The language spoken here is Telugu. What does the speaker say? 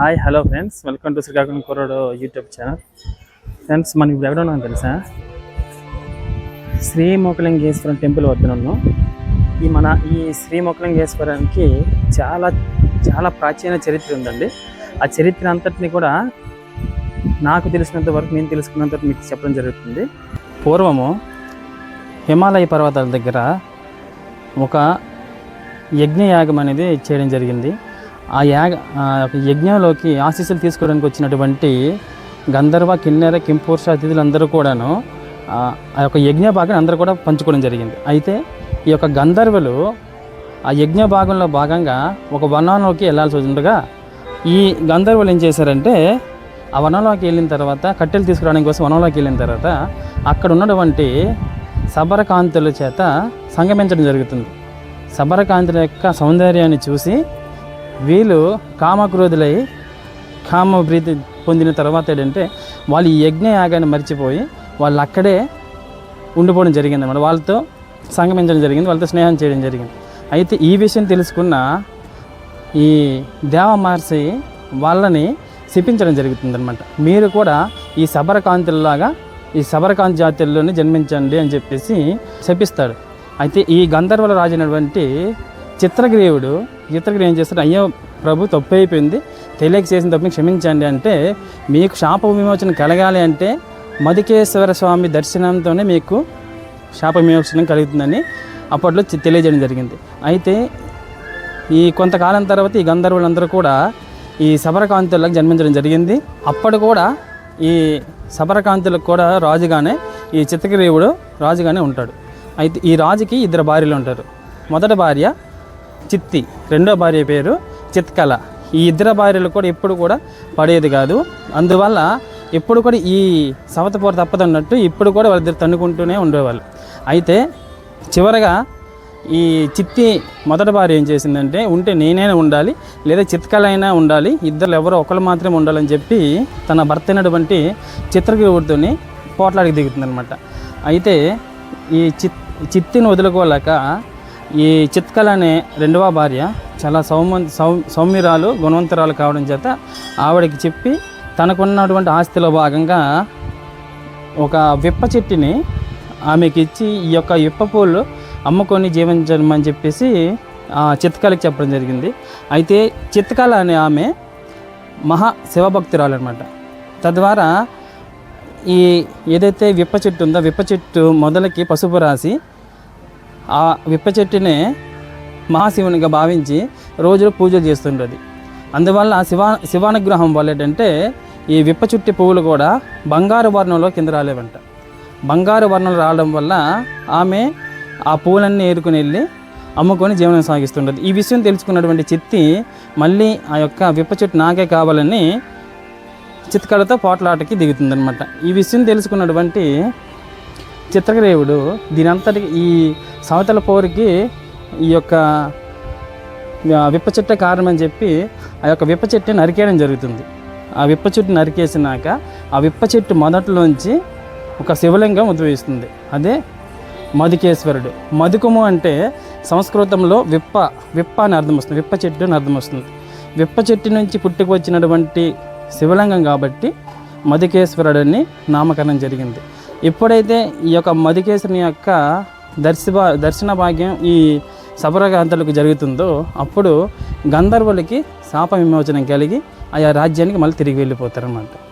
Hi hello friends. Welcome to Srikakulam కుర్రోడు యూట్యూబ్ ఛానల్. ఫ్రెండ్స్ మనం ఇప్పుడు ఎక్కడ ఉన్నాం తెలుసా? శ్రీమోకలింగేశ్వరం టెంపుల్ వద్ద ఉన్నాం. ఈ మన ఈ శ్రీమోకలింగేశ్వరానికి చాలా చాలా ప్రాచీన చరిత్ర ఉందండి. ఆ చరిత్ర అంతటిని కూడా నాకు తెలిసినంత వరకు నేను తెలుసుకున్నంత మీకు చెప్పడం జరుగుతుంది. పూర్వము హిమాలయ పర్వతాల దగ్గర ఒక యజ్ఞయాగం అనేది చేయడం జరిగింది. ఆ యాగ ఆ యొక్క యజ్ఞంలోకి ఆశీస్సులు తీసుకోవడానికి వచ్చినటువంటి గంధర్వ కిన్నెర కింపూర్ష అతిథులందరూ కూడాను ఆ ఆ యొక్క యజ్ఞ భాగాన్ని అందరూ కూడా పంచుకోవడం జరిగింది. అయితే ఈ యొక్క గంధర్వులు ఆ యజ్ఞ భాగంలో భాగంగా ఒక వనంలోకి వెళ్ళాల్సి ఉండగా ఈ గంధర్వులు ఏం చేశారంటే ఆ వనంలోకి వెళ్ళిన తర్వాత కట్టెలు తీసుకురావడానికి కోసం వనంలోకి వెళ్ళిన తర్వాత అక్కడ ఉన్నటువంటి సబరకాంతుల చేత సంగమించడం జరుగుతుంది. సబరకాంతుల యొక్క సౌందర్యాన్ని చూసి వీళ్ళు కామక్రోధులై కామ ప్రీతి పొందిన తర్వాత ఏంటంటే వాళ్ళు ఈ యజ్ఞ యాగాన్ని మర్చిపోయి వాళ్ళు అక్కడే ఉండిపోవడం జరిగింది అన్నమాట వాళ్ళతో సంగమించడం జరిగింది వాళ్ళతో స్నేహం చేయడం జరిగింది. అయితే ఈ విషయం తెలుసుకున్న ఈ దేవ మహర్షి వాళ్ళని శిపించడం జరుగుతుందన్నమాట. మీరు కూడా ఈ శబరకాంతుల్లాగా ఈ శబరకాంత్ జాతుల్లోనే జన్మించండి అని చెప్పేసి శపిస్తాడు. అయితే ఈ గంధర్వుల రాజు అయినటువంటి చిత్రగ్రీవుడు చిత్రగ్రీవుడు ఏం చేస్తాడు అయ్యో ప్రభు తప్పు అయిపోయింది తెలియక చేసిన తప్పుని క్షమించండి అంటే మీకు శాప విమోచన కలగాలి అంటే మధుకేశ్వర స్వామి దర్శనంతోనే మీకు శాప విమోచనం కలుగుతుందని అప్పట్లో తెలియజేయడం జరిగింది. అయితే ఈ కొంతకాలం తర్వాత ఈ గంధర్వులందరూ కూడా ఈ సబరకాంతులకు జన్మించడం జరిగింది. అప్పుడు కూడా ఈ సబరకాంతులకు కూడా రాజుగానే ఈ చిత్తగిరీవుడు రాజుగానే ఉంటాడు. అయితే ఈ రాజుకి ఇద్దరు భార్యలు ఉంటారు. మొదటి భార్య చిత్తి రెండో భార్య పేరు చిత్కళ ఈ ఇద్దరు భార్యలు కూడా ఎప్పుడు కూడా పడేది కాదు. అందువల్ల ఎప్పుడు కూడా ఈ సవతపూర తప్పదన్నట్టు ఇప్పుడు కూడా వాళ్ళిద్దరు తన్నుకుంటూనే ఉండేవాళ్ళు. అయితే చివరగా ఈ చిత్తి మొదటి భార్య ఏం చేసిందంటే ఉంటే నేనైనా ఉండాలి లేదా చిత్కలైనా ఉండాలి ఇద్దరు ఎవరో ఒకరు మాత్రమే ఉండాలని చెప్పి తన భర్త అయినటువంటి చిత్రగీవుడితోని పోట్లాడికి దిగుతుందనమాట అయితే ఈ చిత్ చిత్తిని వదులుకోలేక ఈ చిత్కల అనే రెండవ భార్య చాలా సౌమ సౌ సౌమ్యరాలు గుణవంతురాలు కావడం చేత ఆవిడకి చెప్పి తనకున్నటువంటి ఆస్తిలో భాగంగా ఒక విప్ప చెట్టుని ఆమెకి ఇచ్చి ఈ యొక్క విప్ప పూలు అమ్ముకొని జీవించమని చెప్పేసి ఆ చిత్కాలకి చెప్పడం జరిగింది. అయితే చిత్కాల అనే ఆమె మహా శివభక్తురాలు అనమాట తద్వారా ఈ ఏదైతే విప్ప చెట్టు ఉందో విప్ప చెట్టు మొదలకి పసుపు రాసి ఆ విప్ప చెట్టునే మహాశివునిగా భావించి రోజులు పూజలు చేస్తుంటుంది అందువల్ల శివా శివానుగ్రహం వల్ల ఏంటంటే ఈ విప్ప చుట్టి పువ్వులు కూడా బంగారు వర్ణంలో కింద రాలేవంట. బంగారు వర్ణం రావడం వల్ల ఆమె ఆ పూలన్నీ ఏరుకుని వెళ్ళి అమ్ముకొని జీవనం సాగిస్తుండదు. ఈ విషయం తెలుసుకున్నటువంటి చిత్తి మళ్ళీ ఆ యొక్క విప్ప చెట్టు నాకే కావాలని చిత్తకళతో పోట్లాటకి దిగుతుందనమాట ఈ విషయం తెలుసుకున్నటువంటి చిత్రగ్రేవుడు దీనంతటి ఈ సవతల పోరుకి ఈ యొక్క విప్ప చెట్ట కారణం అని చెప్పి ఆ యొక్క విప్ప చెట్టు నరికేయడం జరుగుతుంది. ఆ విప్ప చెట్టు నరికేసినాక ఆ విప్ప చెట్టు మొదట్లోంచి ఒక శివలింగం ఉద్భవిస్తుంది. అదే మధుకేశ్వరుడు. మధుకము అంటే సంస్కృతంలో విప్ప విప్ప అని అర్థం వస్తుంది. విప్ప చెట్టు అని అర్థం వస్తుంది. విప్ప చెట్టు నుంచి పుట్టుకు వచ్చినటువంటి శివలింగం కాబట్టి మధుకేశ్వరుడని నామకరణం జరిగింది. ఎప్పుడైతే ఈ యొక్క మధుకేశ్వరుని యొక్క దర్శి దర్శన భాగ్యం ఈ సబరగాంతలకు జరుగుతుందో అప్పుడు గంధర్వులకి శాప విమోచనం కలిగి ఆయా రాజ్యానికి మళ్ళీ తిరిగి వెళ్ళిపోతారన్నమాట.